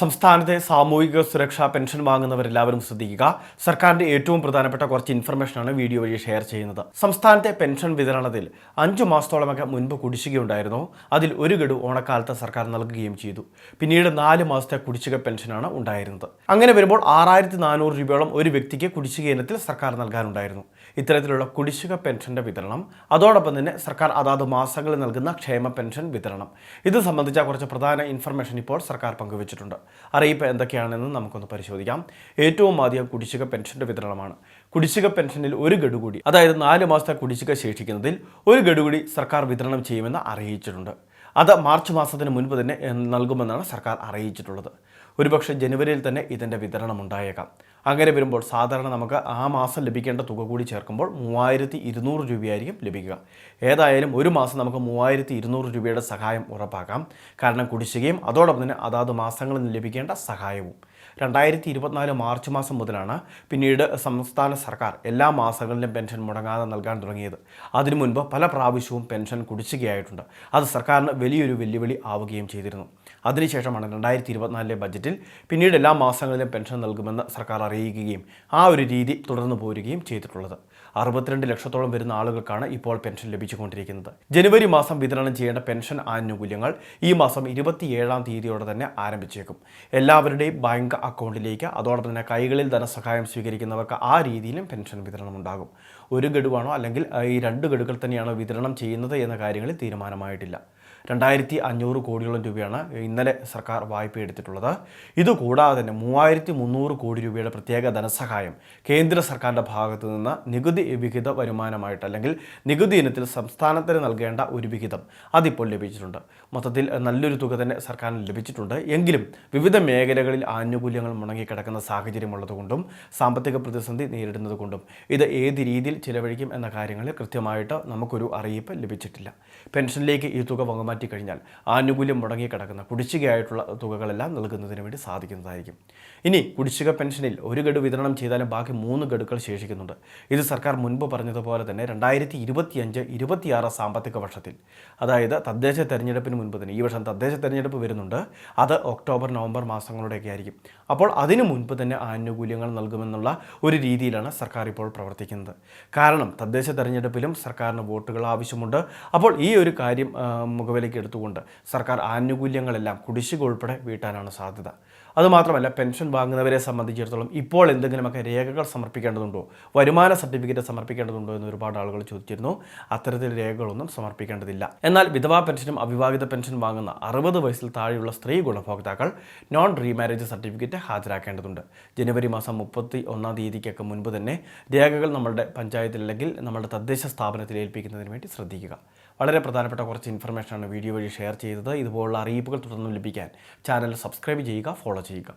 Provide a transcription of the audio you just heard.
സംസ്ഥാനത്തെ സാമൂഹിക സുരക്ഷാ പെൻഷൻ വാങ്ങുന്നവരെല്ലാവരും ശ്രദ്ധിക്കുക. സർക്കാരിന്റെ ഏറ്റവും പ്രധാനപ്പെട്ട കുറച്ച് ഇൻഫർമേഷനാണ് വീഡിയോ വഴി ഷെയർ ചെയ്യുന്നത്. സംസ്ഥാനത്തെ പെൻഷൻ വിതരണത്തിൽ അഞ്ചു മാസത്തോളമൊക്കെ മുൻപ് കുടിശ്ശികയുണ്ടായിരുന്നു. അതിൽ ഒരു ഗഡു ഓണക്കാലത്ത് സർക്കാർ നൽകുകയും ചെയ്തു. പിന്നീട് നാല് മാസത്തെ കുടിശ്ശിക പെൻഷനാണ് ഉണ്ടായിരുന്നത്. അങ്ങനെ വരുമ്പോൾ ആറായിരത്തി നാനൂറ് രൂപയോളം ഒരു വ്യക്തിക്ക് കുടിശ്ശിക ഇനത്തിൽ സർക്കാർ നൽകാനുണ്ടായിരുന്നു. ഇത്തരത്തിലുള്ള കുടിശ്ശിക പെൻഷന്റെ വിതരണം അതോടൊപ്പം തന്നെ സർക്കാർ അതാത് മാസങ്ങളിൽ നൽകുന്ന ക്ഷേമ പെൻഷൻ വിതരണം. ഇത് സംബന്ധിച്ച കുറച്ച് പ്രധാന ഇൻഫർമേഷൻ ഇപ്പോൾ സർക്കാർ പങ്കുവച്ചിട്ടുണ്ട്. അറിയിപ്പ് എന്തൊക്കെയാണെന്ന് നമുക്കൊന്ന് പരിശോധിക്കാം. ഏറ്റവും ആദ്യം കുടിശ്ശിക പെൻഷന്റെ വിതരണമാണ്. കുടിശ്ശിക പെൻഷനിൽ ഒരു ഗഡു കൂടി അതായത് നാല് മാസത്തെ കുടിശ്ശിക ശേഷിക്കുന്നതിൽ ഒരു ഗഡു കൂടി സർക്കാർ വിതരണം ചെയ്യുമെന്ന് അറിയിച്ചിട്ടുണ്ട്. അത് മാർച്ച് മാസത്തിന് മുൻപ് തന്നെ നൽകുമെന്നാണ് സർക്കാർ അറിയിച്ചിട്ടുള്ളത്. ഒരുപക്ഷെ ജനുവരിയിൽ തന്നെ ഇതിന്റെ വിതരണം ഉണ്ടായേക്കാം. അങ്ങനെ വരുമ്പോൾ സാധാരണ നമുക്ക് ആ മാസം ലഭിക്കേണ്ട തുക കൂടി ചേർക്കുമ്പോൾ മൂവായിരത്തി ഇരുന്നൂറ് രൂപയായിരിക്കും ലഭിക്കുക. ഏതായാലും ഒരു മാസം നമുക്ക് മൂവായിരത്തി ഇരുന്നൂറ് രൂപയുടെ സഹായം ഉറപ്പാക്കാം. കാരണം കുടിശ്ശികയും അതോടൊപ്പം തന്നെ അതാത് മാസങ്ങളിൽ ലഭിക്കേണ്ട സഹായവും. രണ്ടായിരത്തി ഇരുപത്തിനാല് മാർച്ച് മാസം മുതലാണ് പിന്നീട് സംസ്ഥാന സർക്കാർ എല്ലാ മാസങ്ങളിലും പെൻഷൻ മുടങ്ങാതെ നൽകാൻ തുടങ്ങിയത്. അതിനു മുൻപ് പല പ്രാവശ്യവും പെൻഷൻ കുടിശ്ശികയായിട്ടുണ്ട്. അത് സർക്കാരിന് വലിയൊരു വെല്ലുവിളി ആവുകയും ചെയ്തിരുന്നു. അതിനുശേഷമാണ് രണ്ടായിരത്തി ഇരുപത്തിനാലിലെ ബജറ്റിൽ പിന്നീട് എല്ലാ മാസങ്ങളിലും പെൻഷൻ നൽകുമെന്ന് സർക്കാർ അറിയിക്കുകയും ആ ഒരു രീതി തുടർന്നു പോരുകയും ചെയ്തിട്ടുള്ളത്. അറുപത്തിരണ്ട് ലക്ഷത്തോളം വരുന്ന ആളുകൾക്കാണ് ഇപ്പോൾ പെൻഷൻ ലഭിച്ചുകൊണ്ടിരിക്കുന്നത്. ജനുവരി മാസം വിതരണം ചെയ്യേണ്ട പെൻഷൻ ആനുകൂല്യങ്ങൾ ഈ മാസം ഇരുപത്തിയേഴാം തീയതിയോടെ തന്നെ ആരംഭിച്ചേക്കും. എല്ലാവരുടെയും ബാങ്ക് അക്കൗണ്ടിലേക്ക് അതോടൊപ്പം തന്നെ കൈകളിൽ ധനസഹായം സ്വീകരിക്കുന്നവർക്ക് ആ രീതിയിലും പെൻഷൻ വിതരണം ഉണ്ടാകും. ഒരു ഗഡുവാണോ അല്ലെങ്കിൽ ഈ രണ്ട് ഗഡുക്കൾ തന്നെയാണോ വിതരണം ചെയ്യുന്നത് എന്ന കാര്യങ്ങളിൽ തീരുമാനമായിട്ടില്ല. രണ്ടായിരത്തി അഞ്ഞൂറ് കോടിയോളം രൂപയാണ് ഇന്നലെ സർക്കാർ വായ്പ എടുത്തിട്ടുള്ളത്. ഇതുകൂടാതെ തന്നെ മൂവായിരത്തി മുന്നൂറ് കോടി രൂപയുടെ പ്രത്യേക ധനസഹായം കേന്ദ്ര സർക്കാരിന്റെ ഭാഗത്തു നിന്ന് നികുതി വിഹിത വരുമാനമായിട്ട് അല്ലെങ്കിൽ നികുതി ഇനത്തിൽ സംസ്ഥാനത്തിന് നൽകേണ്ട ഒരു വിഹിതം അതിപ്പോൾ ലഭിച്ചിട്ടുണ്ട്. മൊത്തത്തിൽ നല്ലൊരു തുക തന്നെ സർക്കാരിന് ലഭിച്ചിട്ടുണ്ട്. എങ്കിലും വിവിധ മേഖലകളിൽ ആനുകൂല്യങ്ങൾ മുടങ്ങിക്കിടക്കുന്ന സാഹചര്യമുള്ളതുകൊണ്ടും സാമ്പത്തിക പ്രതിസന്ധി നേരിടുന്നത് കൊണ്ടും ഇത് ഏത് രീതിയിൽ ചിലവഴിക്കും എന്ന കാര്യങ്ങളിൽ കൃത്യമായിട്ട് നമുക്കൊരു അറിയിപ്പ് ലഭിച്ചിട്ടില്ല. പെൻഷനിലേക്ക് ഈ തുക വകമാറ്റി കഴിഞ്ഞാൽ ആനുകൂല്യം മുടങ്ങിക്കിടക്കുന്ന കുടിശ്ശികയായിട്ടുള്ള തുകകളെല്ലാം നൽകുന്നതിന് വേണ്ടി സാധിക്കുന്നതായിരിക്കും. ഇനി കുടിശ്ശിക പെൻഷനിൽ ഒരു ഗഡു വിതരണം ചെയ്താലും ബാക്കി മൂന്ന് ഗഡുക്കൾ ശേഷിക്കുന്നുണ്ട്. ഇത് സർക്കാർ മുൻപ് പറഞ്ഞതുപോലെ തന്നെ രണ്ടായിരത്തി ഇരുപത്തിയഞ്ച് ഇരുപത്തിയാറ് സാമ്പത്തിക വർഷത്തിൽ. അതായത് തദ്ദേശ തെരഞ്ഞെടുപ്പിന് മുൻപ് തന്നെ ഈ വർഷം തദ്ദേശ തെരഞ്ഞെടുപ്പ് വരുന്നുണ്ട്. അത് ഒക്ടോബർ നവംബർ മാസങ്ങളുടെയൊക്കെ ആയിരിക്കും. അപ്പോൾ അതിനു മുൻപ് തന്നെ ആനുകൂല്യങ്ങൾ നൽകുമെന്നുള്ള ഒരു രീതിയിലാണ് സർക്കാർ ഇപ്പോൾ പ്രവർത്തിക്കുന്നത്. കാരണം തദ്ദേശ തെരഞ്ഞെടുപ്പിലും സർക്കാരിന് വോട്ടുകൾ ആവശ്യമുണ്ട്. അപ്പോൾ ഈ ഒരു കാര്യം ആ, മുഖവിലേക്ക് എടുത്തുകൊണ്ട് സർക്കാർ ആനുകൂല്യങ്ങളെല്ലാം കുടിശ്ശിക ഉൾപ്പെടെ വീട്ടാനാണ് സാധ്യത. അതുമാത്രമല്ല പെൻഷൻ വാങ്ങുന്നവരെ സംബന്ധിച്ചിടത്തോളം ഇപ്പോൾ എന്തെങ്കിലുമൊക്കെ രേഖകൾ സമർപ്പിക്കേണ്ടതുണ്ടോ? വരുമാന സർട്ടിഫിക്കറ്റ് സമർപ്പിക്കേണ്ടതുണ്ടോ എന്ന് ഒരുപാട് ആളുകൾ ചോദിച്ചിരുന്നു. അത്തരത്തിൽ രേഖകളൊന്നും സമർപ്പിക്കേണ്ടതില്ല. എന്നാൽ വിധവാ പെൻഷനും അവിവാഹിത പെൻഷൻ വാങ്ങുന്ന അറുപത് വയസ്സിൽ താഴെയുള്ള സ്ത്രീ ഗുണഭോക്താക്കൾ നോൺ റീമാരേജ് സർട്ടിഫിക്കറ്റ് ഹാജരാക്കേണ്ടതുണ്ട്. ജനുവരി മാസം മുപ്പത്തി ഒന്നാം തീയതിക്കൊക്കെ മുൻപ് തന്നെ രേഖകൾ നമ്മളുടെ പഞ്ചായത്തിൽ അല്ലെങ്കിൽ നമ്മുടെ തദ്ദേശ സ്ഥാപനത്തിൽ ഏൽപ്പിക്കുന്നതിന് വേണ്ടി ശ്രദ്ധിക്കുക. വളരെ പ്രധാനപ്പെട്ട കുറച്ച് ഇൻഫർമേഷനാണ് വീഡിയോ വഴി ഷെയർ ചെയ്തത്. ഇതുപോലുള്ള അറിയിപ്പുകൾ തുടർന്നും ലഭിക്കാൻ ചാനൽ സബ്സ്ക്രൈബ് ചെയ്യുക ഫോളോ ചെയ്യുക.